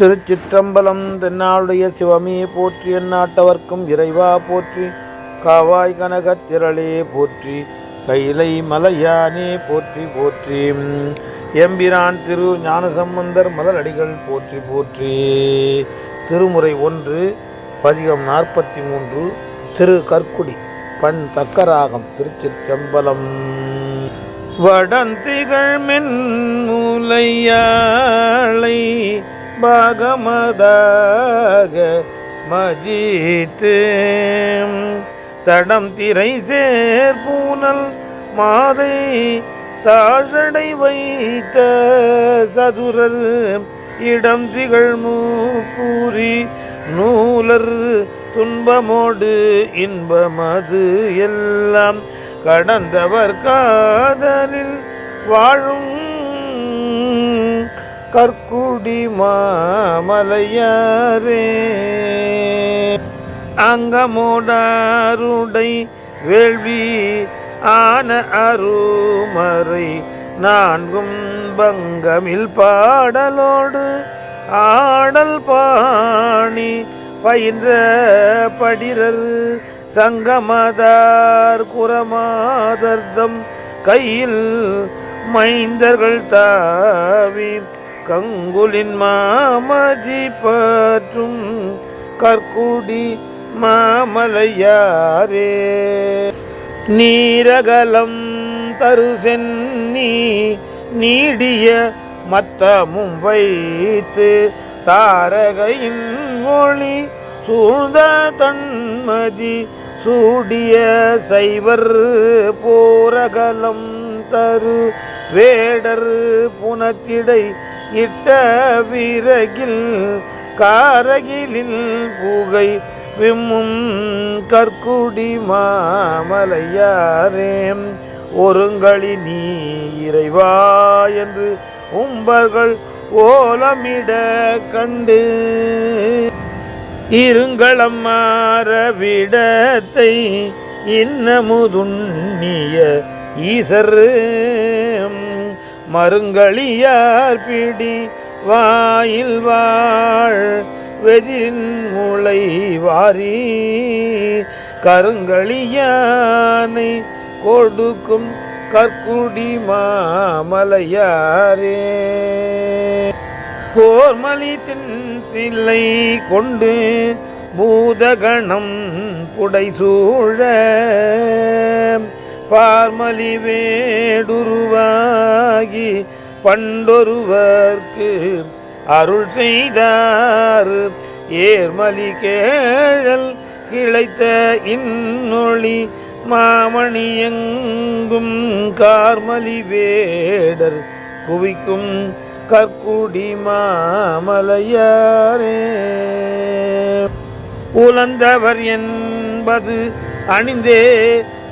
திருச்சிற்றம்பலம் தென்னாளுடைய சிவமே போற்றி எந்நாட்டவர்க்கும் இறைவா போற்றி. காவாய் கனகத் திரளே போற்றி. கைலை மலையானே போற்றி போற்றி. எம்பிரான் திரு ஞானசம்பந்தர் மலரடிகள் போற்றி போற்றி. திருமுறை ஒன்று பதிகம் நாற்பத்தி மூன்று திரு கற்குடி பண் தக்கராகம் திருச்சிற்றம்பலம். வடந்திகள் மென்முலையாளை பாகமதாக மஜீத்து. தடம் திரை சேர்பூனல் மாதை தாழடை வைத்த சதுரர் இடம் திகழ் மூப்பூரி நூலர் துன்பமோடு இன்பமது எல்லாம் கடந்தவர் காதலில் வாழும் கற்குடி மாமலையாரே. அங்கமோடாருடை வேள்வி ஆன அருமறை நான்கும் பங்கமில் பாடலோடு ஆடல் பாணி பயின்ற படிரர் சங்கமதார் குரமாதர்தம் கையில் மைந்தர்கள் தாவி கங்குலின் மாமதி பற்றும் கற்குடி மாமலையாரே. நீரகலம் தரு சென்னி நீடிய மத்தமும் வைத்து தாரகையின் மொழி சூழ்ந்த தன்மதி சூடிய சைவர் போரகலம் தரு வேடர் புனத்திடை இட்ட விறகில் காரகிலில் புகை விம்மும் கற்குடி மாமலையாரேம். ஒருங்களி நீ இறைவா என்று உம்பர்கள் ஓலமிட கண்டு இருங்களம் மாறவிடத்தை இன்னமுதுண்ணிய ஈசரு. மருங்களியார் பிடி வாயில் வாழ் வெதிரின் முளை வாரி கருங்களியானை கொடுக்கும் கற்குடி மாமலையாரே. போர்மலி சில்லை கொண்டு பூதகணம் புடைசூழ பார்மலி வேடுருவாகி பண்டொருவர்க்கு அருள் செய்தார். ஏர்மலி கேழல் கிளைத்த இன்னொளி மாமணி எங்கும் கார்மலி வேடர் குவிக்கும் கற்குடி மாமலையாரே. உலந்தவர் என்பது அணிந்தே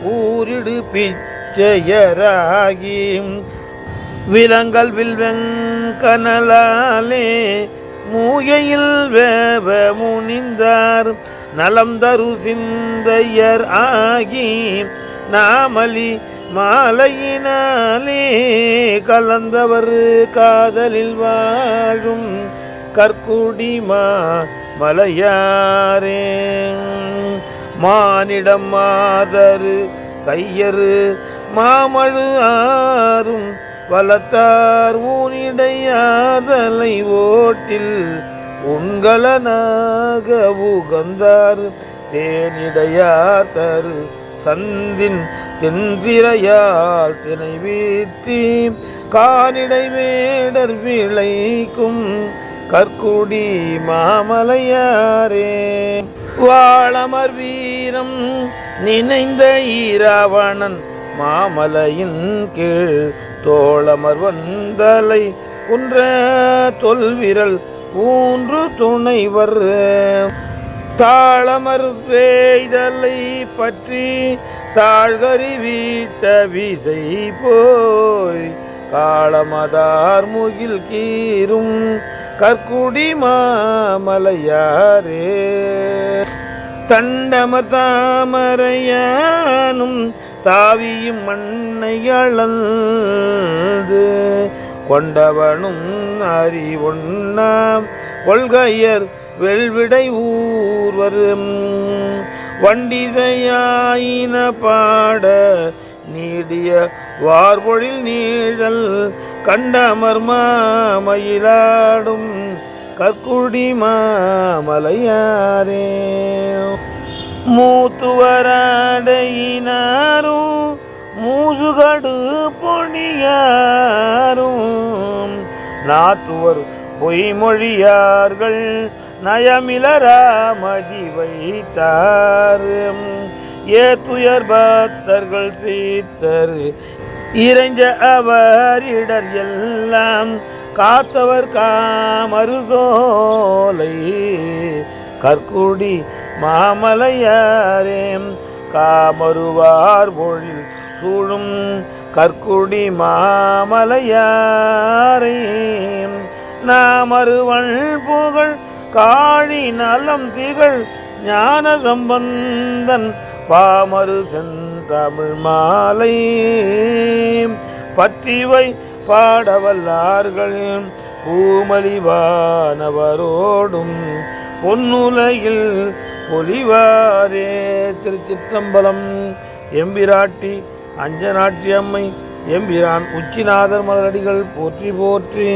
ஊரிடு பிச்சையராகி விலங்கல் வில்வெங்கனலாலே மூகையில் வேவ முனிந்தார். நலம் தரு சிந்தையர் ஆகி நாமலி மாலையினாலே கலந்தவர் காதலில் வாழும் கற்குடிமா மலையாரே. மானிடம் மாதரு கையரு மாமழு ஆறும் வளத்தார் ஊனிடையாதலை ஓட்டில் உங்களனாக உகந்தார் தேனிடையார் தரு சந்தின் தென்றிரையால் தினை வீத்தி கானிடை வேடர் விளைக்கும் கற்குடி மாமலையாரே. வாழமர் வீரம் நினைந்த ஈராவணன் மாமலையின் கீழ் தோழமர் வந்தலை குன்ற தொல்விரல் ஊன்று துணைவர். தாளமர் வேய்தலை பற்றி தாழ்கறி வீட்ட விசை போய் காளமதார் முகில் கீரும் கற்குடி மாமலையாரே. தண்டம தாமரையானும் தாவியும் மண்ணை அளந்து கொண்டவனும் அறிவொண்ணாம் கொள்கையர் வெள்விடை ஊர்வரும் வண்டிதையாயின பாட நீடிய வார்பொழில் நீழல் கண்டமர் மாமயிலாடும் கற்குடி மாமலையாரே. மூத்துவராடையினாரும் மூசுகடு பொணியாரும் நாத்துவர் பொய்மொழியார்கள் நயமிலராமதி வைத்தார். ஏத்துயர் பக்தர்கள் சீத்தர் இறைஞ்ச அவரிடர் எல்லாம் காத்தவர் காமருதோலை. கற்குடி மாமலையாரேம் காமருவார் பொழில் சூழும் கற்குடி மாமலையாரேம். நாமருவள் புகழ் காழி நலம் திகழ் ஞான சம்பந்தன் பாமரு தமிழ் மாலை பற்றிவை பாடவல்லார்கள். பூமலிவானவரோடும் பொன்னுலகில் பொலிவாரே. திருச்சிற்றம்பலம் எம்பிராட்டி அஞ்சனாட்சி அம்மை எம்பிரான் உச்சிநாதர் மலரடிகள் போற்றி போற்றி.